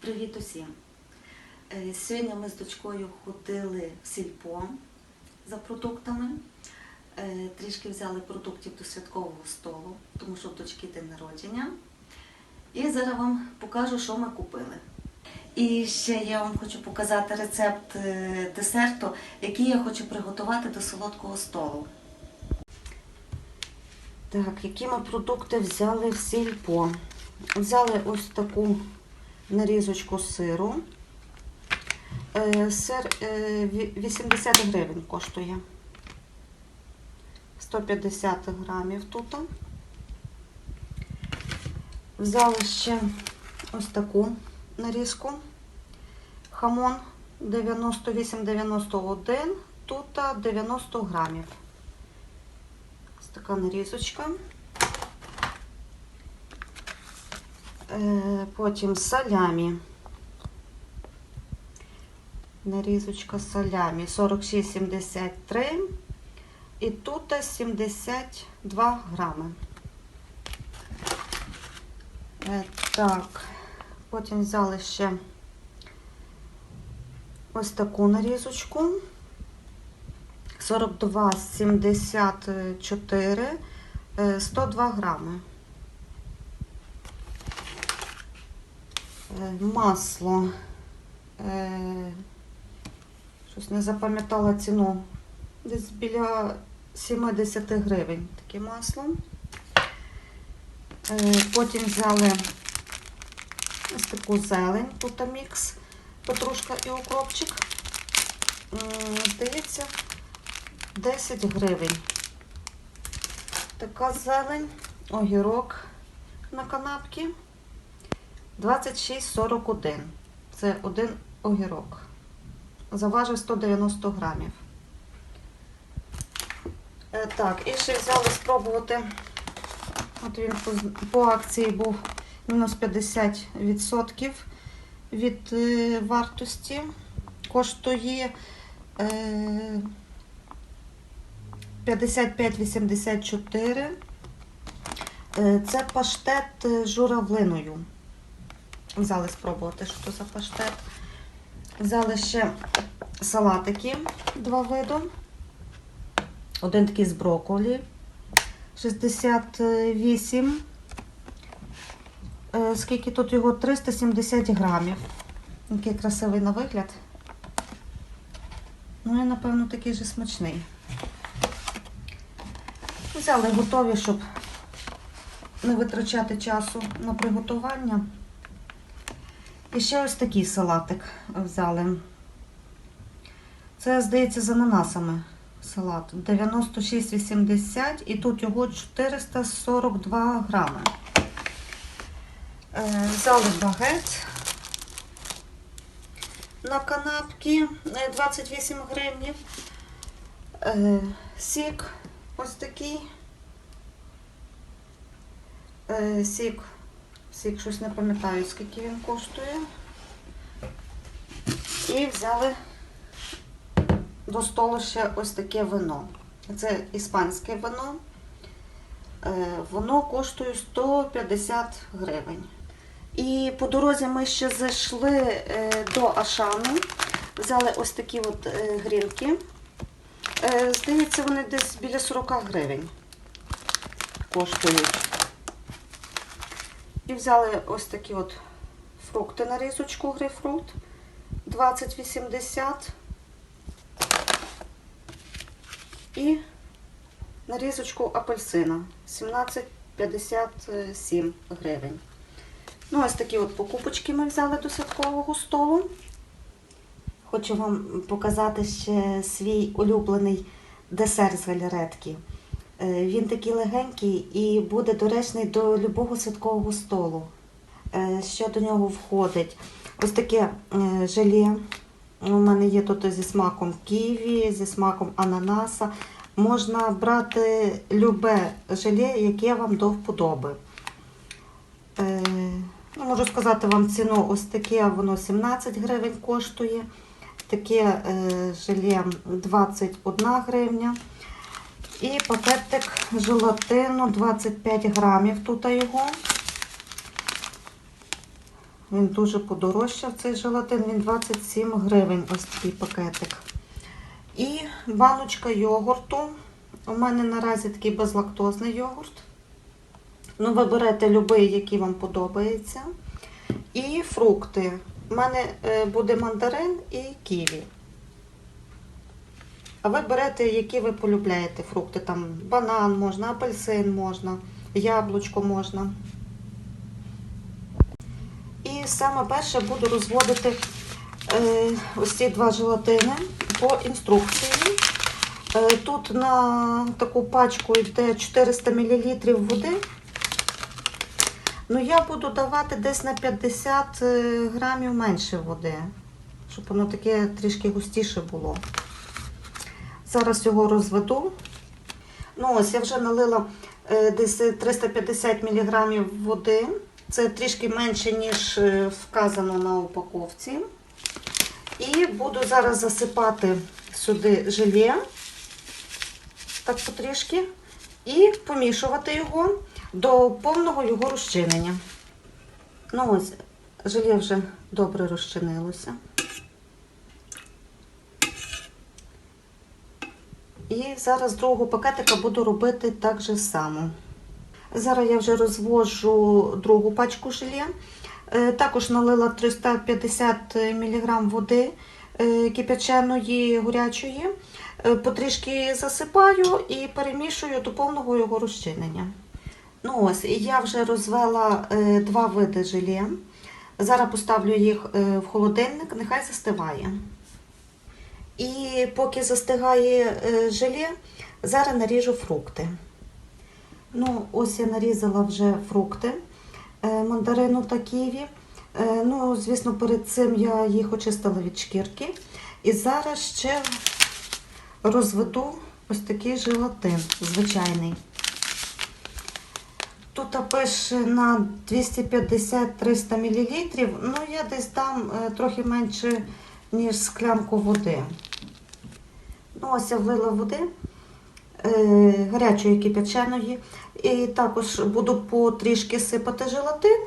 Привіт усім! Е, Сьогодні ми з дочкою ходили в сільпо за продуктами. Е, Трішки взяли продуктів до святкового столу, тому що в дочки день народження. І зараз вам покажу, що ми купили. І ще я вам хочу показати рецепт е, десерту, який я хочу приготувати до солодкого столу. Так, які ми продукти взяли в сільпо? Взяли ось таку нарізочку сиру. Е, Сир е, 80 гривень коштує. 150 грамів тут. Взяли ще ось таку нарізку. Хамон 98-91, тут 90 грамів. Ось така нарізочка. Е, Потім салямі. Нарізочка салямі 46,73 і тут 72 грами. Е, Так, потім взяли ще ось таку нарізочку 42,74 е, 102 грами. Масло. Е, Щось не запам'ятала ціну. Десь біля 70 гривень таке масло. Е, Потім взяли ось таку зелень, тут мікс, петрушка і укропчик. Здається, 10 гривень. Така зелень, огірок на канапки. 26,41. Це один огірок. Заважив 190 грамів. Е, Так, і ще взяли спробувати. От він по, акції був мінус 50% від е, вартості. Коштує е, 55,84. Е, Це паштет з журавлиною. Взяли спробувати, що це за паштет. Взяли ще салатики, два види. Один такий з брокколі. 68. Е, Скільки тут його? 370 грамів. Який красивий на вигляд. Ну і, напевно, такий же смачний. Взяли готові, щоб не витрачати часу на приготування. І ще ось такий салатик взяли. Це, здається, з ананасами салат. 96,80 і тут його 442 грами. Е, Взяли багет на канапки е, 28 гривнів. Е, Сік ось такий. Е, Сік, сік щось не пам'ятаю, скільки він коштує. І взяли до столу ще ось таке вино. Це іспанське вино. Е, Воно коштує 150 гривень. І по дорозі ми ще зайшли е, до Ашану. Взяли ось такі от е, грінки. Е, Здається, вони десь біля 40 гривень коштують. І взяли ось такі от фрукти на різочку, грейпфрут 20,80 і нарізочку апельсина 17,57 гривень. Ну, ось такі от покупочки ми взяли до святкового столу. Хочу вам показати ще свій улюблений десерт з галеретки. Е, Він такий легенький і буде доречний до любого святкового столу. Е, Що до нього входить? Ось таке е, желе. У мене є тут зі смаком ківі, зі смаком ананаса. Можна брати любе желе, яке вам до вподоби. Ну, можу сказати вам ціну, ось таке воно 17 гривень коштує. Таке желе 21 гривня. І пакетик желатину 25 грамів тут його. Він дуже подорожчав цей желатин, він 27 гривень, ось такий пакетик. І баночка йогурту. У мене наразі такий безлактозний йогурт. Ну, ви берете будь-який, який вам подобається. І фрукти. У мене е, буде мандарин і ківі. А ви берете, які ви полюбляєте фрукти. Там банан можна, апельсин можна, яблучко можна. І саме перше буду розводити е, ось ці два желатини по інструкції. Е, тут на таку пачку йде 400 мл води. Ну, я буду давати десь на 50 е, грамів менше води, щоб воно таке трішки густіше було. Зараз його розведу. Ну, ось я вже налила е, десь 350 мг води. Це трішки менше, ніж е, вказано на упаковці. І буду зараз засипати сюди желе, так потрішки, і помішувати його до повного його розчинення. Ну ось, желе вже добре розчинилося. І зараз другого пакетика буду робити так же само. Зараз я вже розвожу другу пачку желе. Е, Також налила 350 мг води е, кипяченої горячої. Е, Потрішки засипаю і перемішую до повного його розчинення. Ну ось, я вже розвела два види желе. Зараз поставлю їх в холодильник, нехай застигає. І поки застигає е, желе, зараз наріжу фрукти. Ну, ось я нарізала вже фрукти, е, мандарину та ківі. Е, Ну, звісно, перед цим я їх очистила від шкірки. І зараз ще розведу ось такий желатин звичайний. Тут пише на 250-300 мл, ну я десь дам трохи менше, ніж склянку води. Ну, ось я влила води е, гарячої кипяченої. І також буду потрішки сипати желатин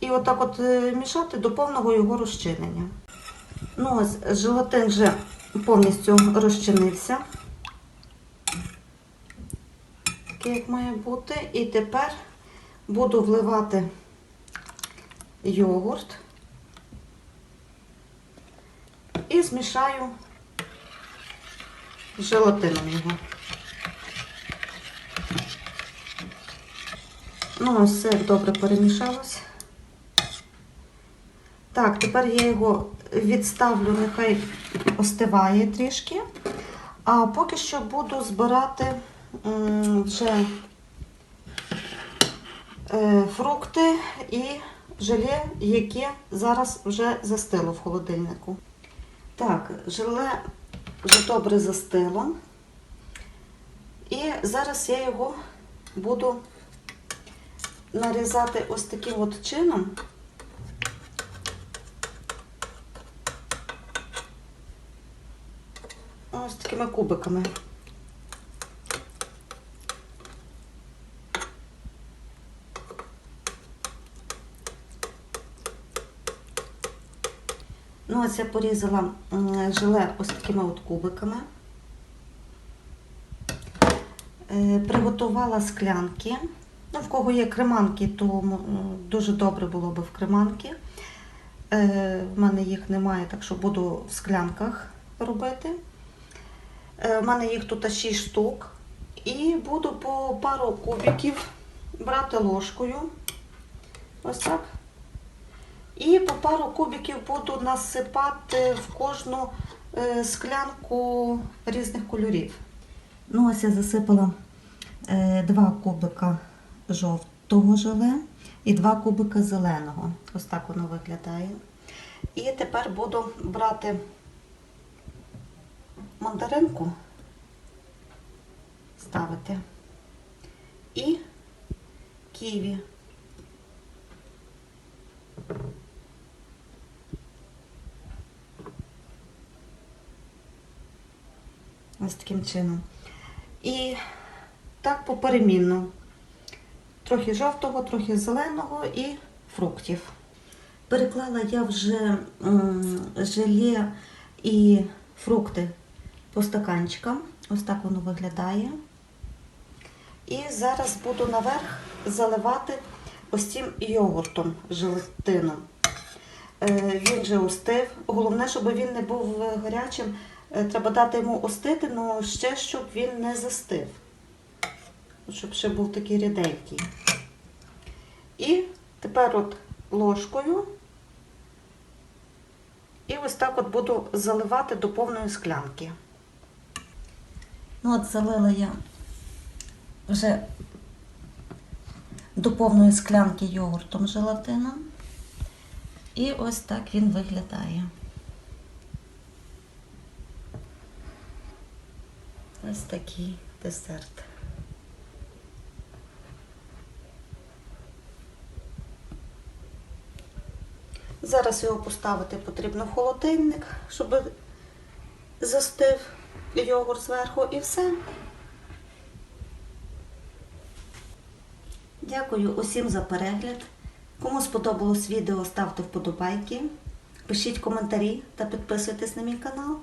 і отак от е, мішати до повного його розчинення. Ну, ось желатин вже повністю розчинився. Такий, як має бути. І тепер буду вливати йогурт і змішаю желатином його. Ну, все добре перемішалось. Так, тепер я його відставлю, нехай остиває трішки. А поки що буду збирати вже е, фрукти і желе, яке зараз вже застило в холодильнику. Так, желе вже добре застило. І зараз я його буду нарізати ось таким от чином. Ось такими кубиками. Ось я порізала желе ось такими от кубиками. Е, Приготувала склянки. Ну, в кого є креманки, то дуже добре було би в креманки. Е, В мене їх немає, так що буду в склянках робити. Е, В мене їх тут 6 штук. І буду по пару кубиків брати ложкою. Ось так. І по пару кубиків буду насипати в кожну е, склянку різних кольорів. Ну, ось я засипала е, два кубика жовтого желе і два кубика зеленого. Ось так воно виглядає. І тепер буду брати мандаринку, ставити і ківі. Ось таким чином. І так поперемінно. Трохи жовтого, трохи зеленого і фруктів. Переклала я вже желе і фрукти по стаканчикам. Ось так воно виглядає. І зараз буду наверх заливати ось цим йогуртом желатином. Е, Він же остив. Головне, щоб він не був е, гарячим. Е, Треба дати йому остити, але ще щоб він не застив. Щоб ще був такий ріденький. І тепер от ложкою. І ось так от буду заливати до повної склянки. Ну от залила я вже до повної склянки йогуртом желатином. І ось так він виглядає. Ось такий десерт. Зараз його поставити потрібно в холодильник, щоб застив йогурт зверху і все. Дякую усім за перегляд. Кому сподобалось відео, ставте вподобайки, пишіть коментарі та підписуйтесь на мій канал.